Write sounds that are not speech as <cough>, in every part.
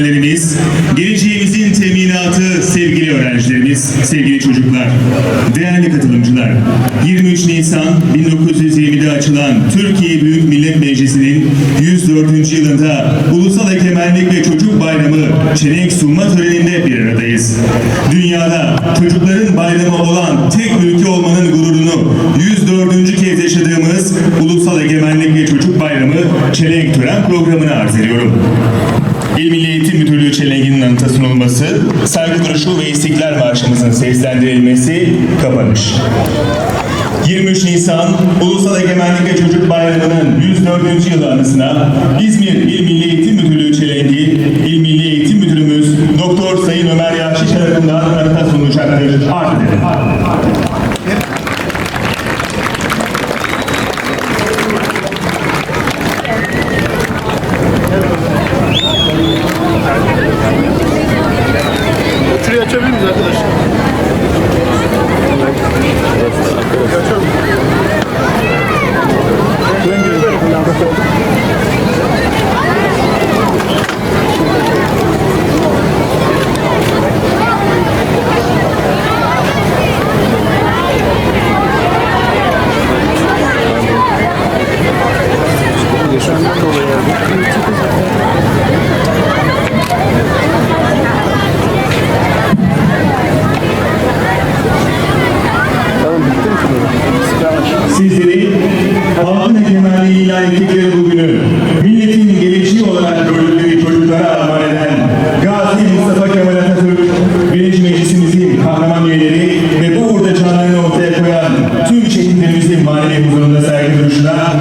öğretmenlerimiz, geleceğimizin teminatı sevgili öğrencilerimiz, sevgili çocuklar, değerli katılımcılar. 23 Nisan 1920'de açılan Türkiye Büyük Millet Meclisi'nin 104. yılında Ulusal Egemenlik ve Çocuk Bayramı çelenk sunma töreninde bir aradayız. Dünyada çocukların bayramı olan tek ülke olmanın gururunu 104. kez yaşadığımız Ulusal Egemenlik ve Çocuk Bayramı çelenk tören programını arz ediyorum. İl Milli Eğitim Müdürlüğü çelenginin anıta sunulması, saygı duruşu ve İstiklal Marşımızın seslendirilmesi kapanış. 23 Nisan Ulusal Egemenlik ve Çocuk Bayramı'nın 104. yılı anısına İzmir İl Milli manevi huzurunda saygı duruşuna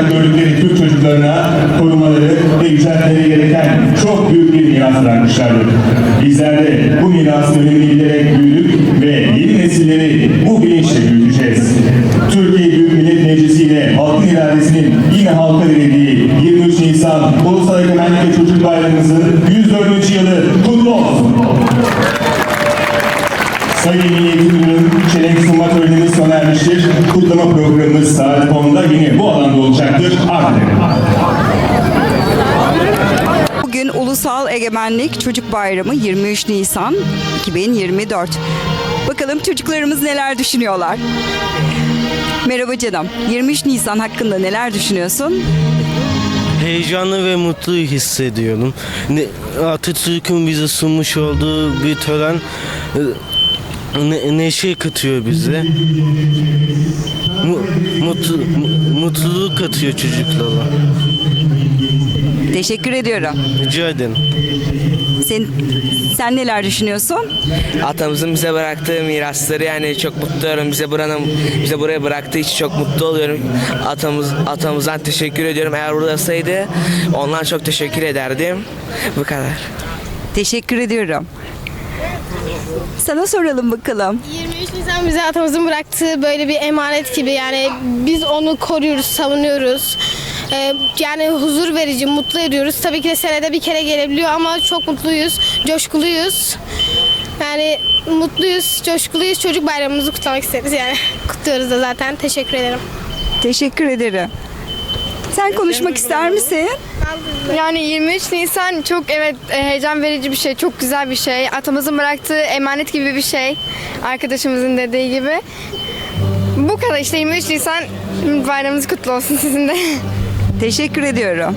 olarak gördükleri Türk çocuklarına korumaları ve yüceltmeleri gereken çok büyük bir miras bırakmışlardır. Sayın Milli Eğitim çelenk sunma törenimiz sona ermiştir. Kutlama programımız saat 10'da yine bu alanda olacaktır. Arz ederim. Bugün Ulusal Egemenlik Çocuk Bayramı 23 Nisan 2024. Bakalım çocuklarımız neler düşünüyorlar? Merhaba canım. 23 Nisan hakkında neler düşünüyorsun? Heyecanlı ve mutlu hissediyorum. Atatürk'ün bize sunmuş olduğu bir tören e, ne, neşe katıyor bize. Mu, mutlu, mu- mutluluk katıyor çocuklara. Teşekkür ediyorum. Rica ederim. Sen, sen neler düşünüyorsun? Atamızın bize bıraktığı mirasları yani çok mutlu oluyorum. Bize buranın bize buraya bıraktığı için çok mutlu oluyorum. Atamız atamızdan teşekkür ediyorum. Eğer burada olsaydı ondan çok teşekkür ederdim. Bu kadar. Teşekkür ediyorum. Sana soralım bakalım. 23 Nisan bize atamızın bıraktığı böyle bir emanet gibi yani biz onu koruyoruz, savunuyoruz. Ee, yani huzur verici, mutlu ediyoruz. Tabii ki de senede bir kere gelebiliyor ama çok mutluyuz, coşkuluyuz. Yani mutluyuz, coşkuluyuz. Çocuk bayramımızı kutlamak isteriz yani. Kutluyoruz da zaten. Teşekkür ederim. Teşekkür ederim. Sen konuşmak ister misin? Yani 23 Nisan çok evet e, heyecan verici bir şey, çok güzel bir şey. Atamızın bıraktığı emanet gibi bir şey. Arkadaşımızın dediği gibi. Bu kadar işte 23 Nisan bayramınız kutlu olsun sizin de. <laughs> Teşekkür ediyorum.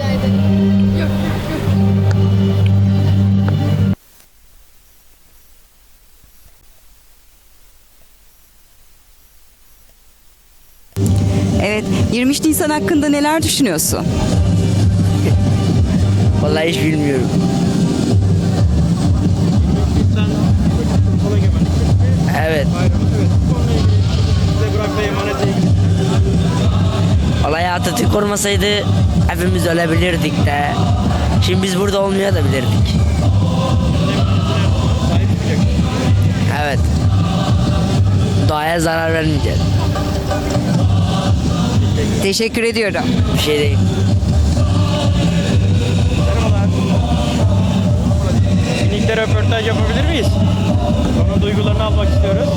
Evet, 23 Nisan hakkında neler düşünüyorsun? Vallahi hiç bilmiyorum. Evet. Vallahi Atatürk olmasaydı hepimiz ölebilirdik de. Şimdi biz burada olmayabilirdik. Evet. Doğaya zarar vermeyeceğiz. Teşekkür ediyorum. Bir şey değil. Minikte röportaj yapabilir miyiz? Onun duygularını almak istiyoruz.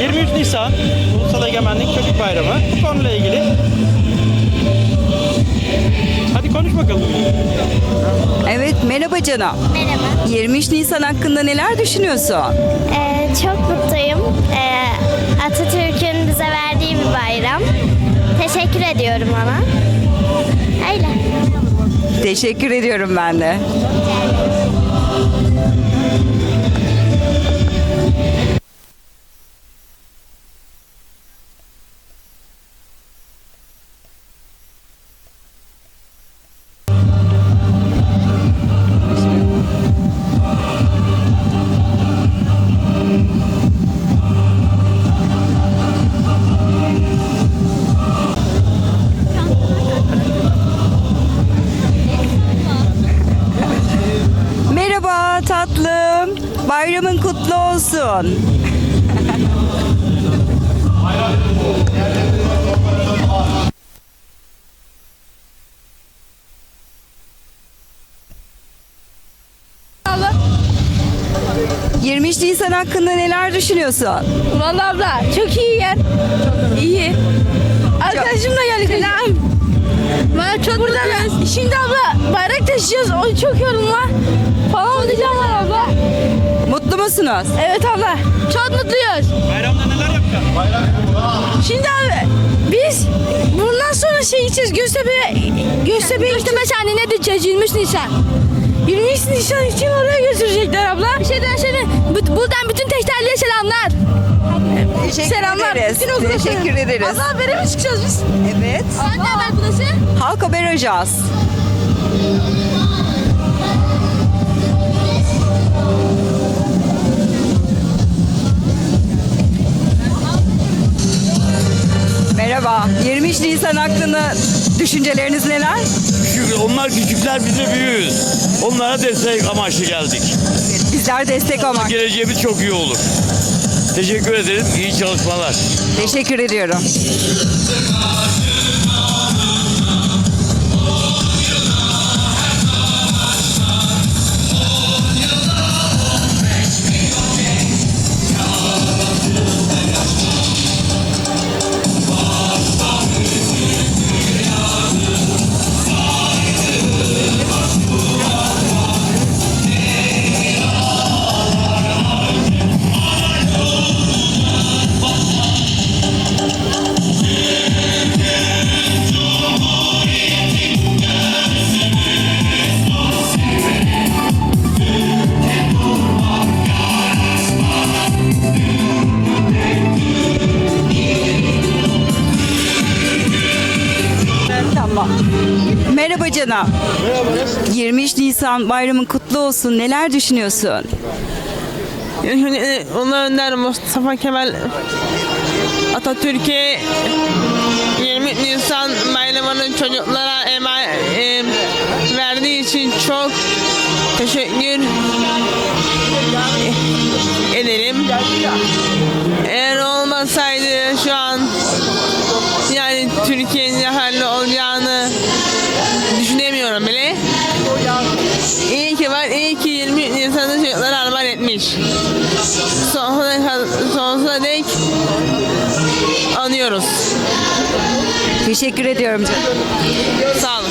23 Nisan Ulusal Egemenlik Çocuk Bayramı. Bu konuyla ilgili. Hadi konuş bakalım. Evet, merhaba canım. Merhaba. 23 Nisan hakkında neler düşünüyorsun? Ee, çok mutluyum. Ee, Atatürk'ün bize verdiği bir bayram. Teşekkür ediyorum ona. Öyle. Teşekkür ediyorum ben de. Abla, 23 Nisan hakkında neler düşünüyorsun? Vallahi abla çok iyi yer. İyi. Arkadaşımla geldik. Selam. Bana çok Burada da, şimdi abla bayrak taşıyacağız. O çok yorulma. Falan olacağım musunuz? Evet abla. Çok mutluyuz. Bayramda neler yapacaksın? Şimdi abi biz bundan sonra şey gideceğiz Göztepe Göztepe Göztepe sahnene gideceğiz 23 Nisan. 23 Nisan için oraya götürecekler abla. Bir şey daha söyle. Bu- Buradan bütün teşterliğe selamlar. Teşekkür Selamlar. ederiz. Bütün okula Teşekkür selam. ederiz. Abla habere mi çıkacağız biz? Evet. Ne haber burası? Halk Haber Ajans. Merhaba. 23 Nisan hakkında düşünceleriniz neler? Çünkü onlar küçükler biz de büyüğüz. Onlara destek amaçlı geldik. Bizler destek olmak. Geleceğimiz çok iyi olur. Teşekkür ederim. İyi çalışmalar. Teşekkür ediyorum. Canım. 23 Nisan bayramın kutlu olsun. Neler düşünüyorsun? Ulu Önder Mustafa Kemal Atatürk'e 20 Nisan bayramını çocuklara ema, e, verdiği için çok teşekkür ederim. Eğer olmasaydı şu an yani Türkiye'nin ne Teşekkür ediyorum canım. Sağ olun.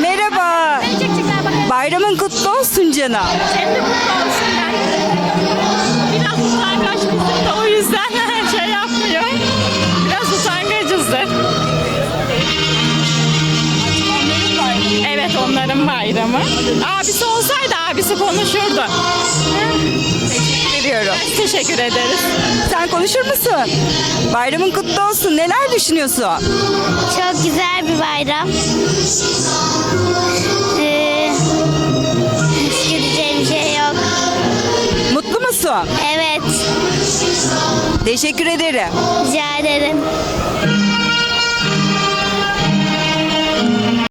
Merhaba. Bayramın kutlu olsun canım. Biraz utangaç bizim de o yüzden <laughs> şey yapmıyor. Biraz utangacızdır. Evet onların bayramı. Abisi olsaydı abisi konuşurdu. Teşekkür ediyorum. Teşekkür ederiz. Sen konuşur musun? Bayramın kutlu olsun. Neler düşünüyorsun? Çok güzel bir bayram. Ee, diyeceğim bir şey yok. Mutlu musun? Evet, Teşekkür ederim. rica ederim.